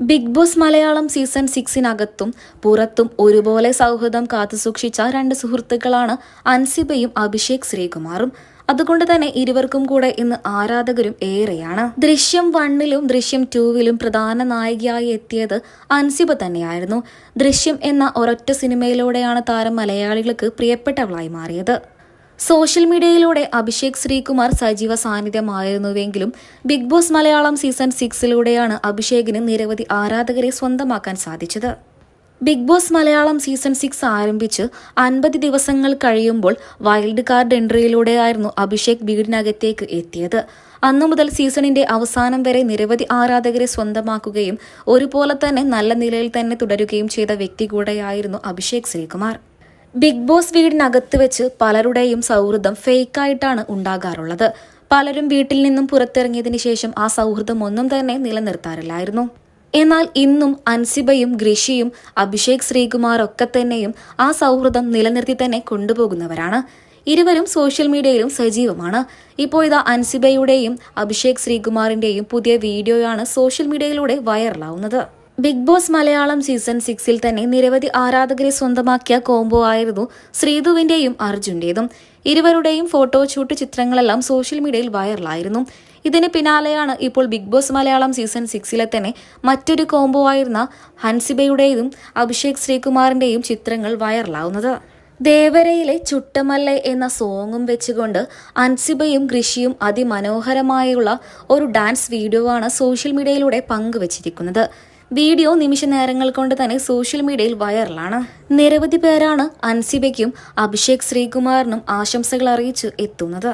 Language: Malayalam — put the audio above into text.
ബിഗ് ബോസ് മലയാളം സീസൺ സിക്സിനകത്തും പുറത്തും ഒരുപോലെ സൗഹൃദം കാത്തുസൂക്ഷിച്ച രണ്ട് സുഹൃത്തുക്കളാണ് അൻസിബയും അഭിഷേക് ശ്രീകുമാറും. അതുകൊണ്ട് തന്നെ ഇരുവർക്കും കൂടെ ഇന്ന് ആരാധകരും ഏറെയാണ്. ദൃശ്യം വണ്ണിലും ദൃശ്യം ടൂവിലും പ്രധാന നായികയായി എത്തിയത് അൻസിബ തന്നെയായിരുന്നു. ദൃശ്യം എന്ന ഒരൊറ്റ സിനിമയിലൂടെയാണ് താരം മലയാളികൾക്ക് പ്രിയപ്പെട്ടവളായി മാറിയത്. സോഷ്യൽ മീഡിയയിലൂടെ അഭിഷേക് ശ്രീകുമാർ സജീവ സാന്നിധ്യമായിരുന്നുവെങ്കിലും ബിഗ് ബോസ് മലയാളം സീസൺ സിക്സിലൂടെയാണ് അഭിഷേകിന് നിരവധി ആരാധകരെ സ്വന്തമാക്കാൻ സാധിച്ചത്. Bigg Boss Malayalam season six ആരംഭിച്ച് അൻപത് ദിവസങ്ങൾ കഴിയുമ്പോൾ വൈൽഡ് കാർഡ് എൻട്രിയിലൂടെയായിരുന്നു അഭിഷേക് വീടിനകത്തേക്ക് എത്തിയത്. അന്നു മുതൽ സീസണിന്റെ അവസാനം വരെ നിരവധി ആരാധകരെ സ്വന്തമാക്കുകയും ഒരുപോലെ തന്നെ നല്ല നിലയിൽ തന്നെ തുടരുകയും ചെയ്ത വ്യക്തി കൂടെയായിരുന്നു അഭിഷേക് ശ്രീകുമാർ. ബിഗ് ബോസ് വീടിനകത്ത് വെച്ച് പലരുടെയും സൗഹൃദം ഫേക്കായിട്ടാണ് ഉണ്ടാകാറുള്ളത്. പലരും വീട്ടിൽ നിന്നും പുറത്തിറങ്ങിയതിന് ശേഷം ആ സൗഹൃദം ഒന്നും തന്നെ നിലനിർത്താറില്ലായിരുന്നു. എന്നാൽ ഇന്നും അൻസിബയും ഗ്രിഷിയും അഭിഷേക് ശ്രീകുമാറൊക്കെ തന്നെയും ആ സൗഹൃദം നിലനിർത്തി തന്നെ കൊണ്ടുപോകുന്നവരാണ്. ഇരുവരും സോഷ്യൽ മീഡിയയിലും സജീവമാണ്. ഇപ്പോൾ ഇതാ അൻസിബയുടെയും അഭിഷേക് ശ്രീകുമാറിന്റെയും പുതിയ വീഡിയോയാണ് സോഷ്യൽ മീഡിയയിലൂടെ വൈറലാവുന്നത്. ബിഗ് ബോസ് മലയാളം സീസൺ സിക്സിൽ തന്നെ നിരവധി ആരാധകരെ സ്വന്തമാക്കിയ കോംബോ ആയിരുന്നു ശ്രീധുവിന്റെയും അർജുന്റേതും. ഇരുവരുടെയും ഫോട്ടോ ഷൂട്ട് ചിത്രങ്ങളെല്ലാം സോഷ്യൽ മീഡിയയിൽ വൈറലായിരുന്നു. ഇതിന് പിന്നാലെയാണ് ഇപ്പോൾ ബിഗ് ബോസ് മലയാളം സീസൺ സിക്സിലെ തന്നെ മറ്റൊരു കോംബോ ആയിരുന്ന ഹൻസിബയുടെയും അഭിഷേക് ശ്രീകുമാറിന്റെയും ചിത്രങ്ങൾ വൈറലാവുന്നത്. ദേവരയിലെ ചുട്ടമല്ല എന്ന സോങ്ങും വെച്ചുകൊണ്ട് അൻസിബയും കൃഷിയും അതിമനോഹരമായുള്ള ഒരു ഡാൻസ് വീഡിയോ ആണ് സോഷ്യൽ മീഡിയയിലൂടെ പങ്കുവച്ചിരിക്കുന്നത്. വീഡിയോ നിമിഷ നേരങ്ങൾ കൊണ്ട് തന്നെ സോഷ്യൽ മീഡിയയിൽ വൈറലാണ്. നിരവധി പേരാണ് അൻസിബയ്ക്കും അഭിഷേക് ശ്രീകുമാറിനും ആശംസകൾ അറിയിച്ച് എത്തുന്നത്.